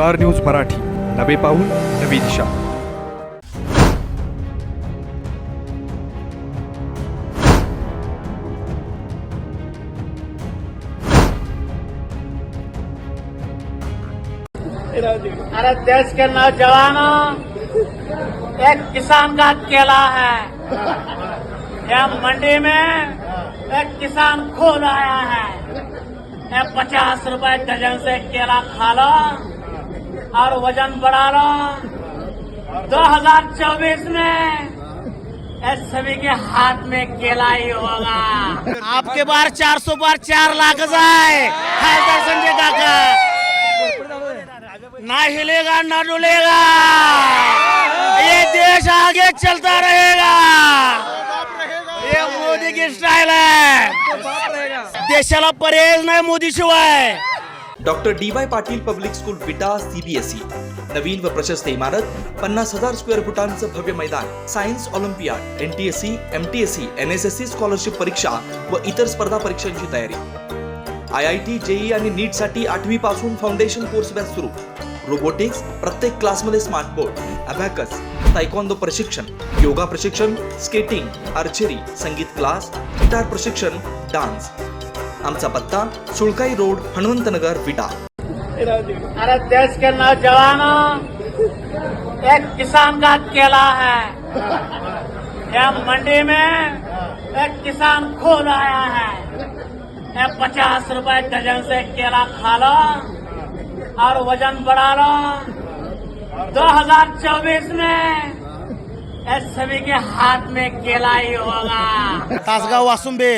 Star news Marathi. नवे पाऊल, नवी दिशा. अरे देश के नौजवानों, एक किसान का केला है। यह मंडी में एक किसान खुद आया है। पचास रुपए डजन से केला खा लो। और वज़न बढ़ा रहा दो हज़ार चौबीस में ये सभी के हाथ में केला ही होगा। आपके बार 400 बार चार लाख जाए। खासदार संजय काका। ना हिलेगा, ना डुलेगा। ये देश आगे चलता रहेगा। ये मोदी की स्टाईल आहे देशाला पर्याय नाही, मोदी शिवाय। Doctor D Y Patil public school Vita CBSE नवीन व प्रशस्त इमारत पन्नास हजार स्क्वेअर फुटांचं भव्य मैदान science olympiad N T S C M T S C N S S C scholarship परीक्षा व इतर स्पर्धा परीक्षांची तयारी. आय आय टी जेई आणि नीटसाठी आठवी पासून फाउंडेशन कोर्स बॅच सुरू. रोबोटिक्स प्रत्येक क्लासमध्ये स्मार्ट बोर्ड अबॅकस तायकॉन्दो प्रशिक्षण योगा प्रशिक्षण स्केटिंग आर्चरी संगीत क्लास गिटार प्रशिक्षण डान्स आमचा पत्ता सुळकाई रोड हनुमंतनगर विटा. अरे देश के नौजवानों, एक किसान का केला है। यह मंडी में एक किसान खुद आया है। पचास रुपए डजन से केला खा लो और वज़न बढ़ा लो। 2024 में सभी के हाथ में केला ही होगा। तासगाव वासुंबे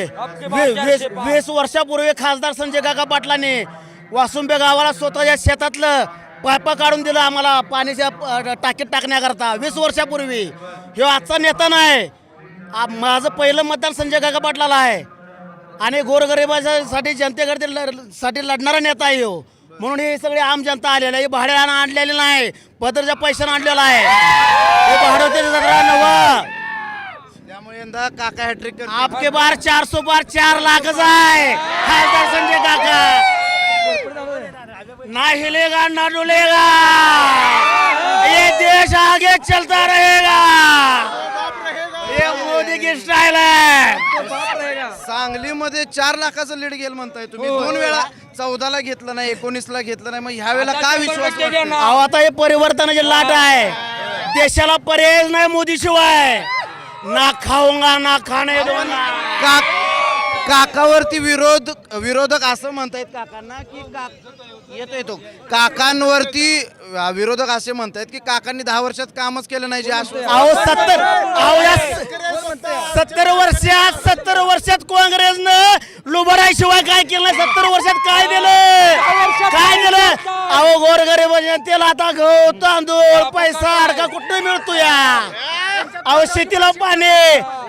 वीस वीस वर्षापूर्वी खासदार संजय काका पाटलांनी वासुंबे गावाला स्वतःच्या शेतातलं पायपा काढून दिलं आम्हाला पाण्याच्या टाकीत टाकण्याकरता. वीस वर्षापूर्वी. ह्यो आजचा नेता नाही. माझं पहिलं मतदान संजय काका पाटलाला आहे. आणि गोरगरिबासाठी जनतेकडे ल- साठी लढणारा नेता आहे ह्यो. म्हणून ही सगळी आम जनता आलेली आहे. भाड्यानं आणलेली नाही. पदरच्या पैशानं आणलेलं आहे. हे भाडं ते जरा नवं. त्यामुळे यंदा काका हॅट्रिक आपके बार 400 बार चार लाख जाए खासदार संजय काका. ना हिलेगा ना डुलेगा ये देश आगे चलता रहेगा. ये मोदी की स्टाईल आहे सांगलीमध्ये चार लाखाचं लीड गेल म्हणताय तुम्ही. दोन वेळा चौदाला घेतलं नाही एकोणीसला घेतलं नाही. मग ह्या वेळेला का विश्वास? अहो आता हे परिवर्तनाची लाट आहे. देशाला पर्याय नाही मोदी शिवाय ना खाऊंगा ना खाणे का काकावरती विरोध विरोधक असं म्हणतायत काकांना की का येतो येतो काकांवरती अ, विरोधक असे म्हणतायत की काकांनी दहा वर्षात कामच केलं नाही जे आश्वासन अहो सत्तर अहो या सत्तर वर्षात सत्तर वर्षात काँग्रेसनं लुबडाशिवाय काय केलं? सत्तर वर्षात काय दिलं? काय दिलं? अहो गोरगरीब जनतेला आता गहू तांदूळ पैसा अडका कुठं मिळतो या? अहो शेतीला पाणी.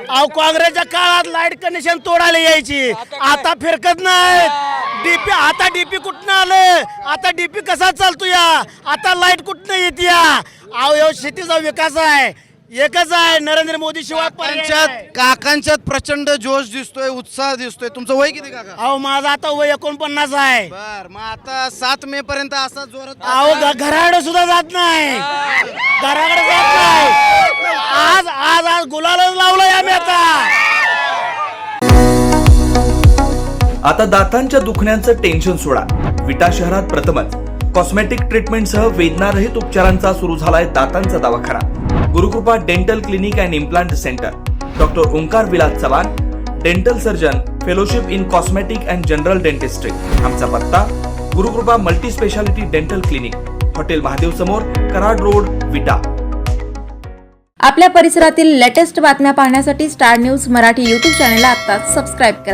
अहो काँग्रेसच्या काळात लाइट कनेक्शन तोडायला यायची. आता फिरकत नाही. डीपी आता डीपी कुठनं आलं? आता डीपी कसा चालतो या? आता लाइट कुठनं येते या? अहो शेतीचा विकास आहे. एकच आहे नरेंद्र मोदी शिवाय पर्याय काकांच्यात प्रचंड जोश दिसतोय उत्साह दिसतोय. तुमचं वय किती काका? अहो माझा आता वय एकोणपन्नास आहे. बर मग आता सात मे पर्यंत असा जोरात अहो घ- घराकडे सुद्धा जात नाही. घराकडे जात नाही. आज आज आज गुलालच लावलंय आम्ही आता. आता दातांच्या दुखण्याचं टेन्शन सोडा. विटा शहरात प्रथमच. कॉस्मेटिक ट्रीटमेंटसह वेदनारहित उपचारांचा सुरू झालाय दातांचा दवाखाना. Gurukripa dental clinic and implant centre. Doctor Omkar Vilas Chavan dental surgeon fellowship in cosmetic and general dentistry. आमचा पत्ता Gurukripa multi speciality dental clinic hotel Mahadev समोर कराड रोड विटा. आपल्या परिसरातील लेटेस्ट बातम्या पाहण्यासाठी स्टार न्यूज मराठी यूट्यूब चॅनलला आत्ताच सबस्क्राईब करा.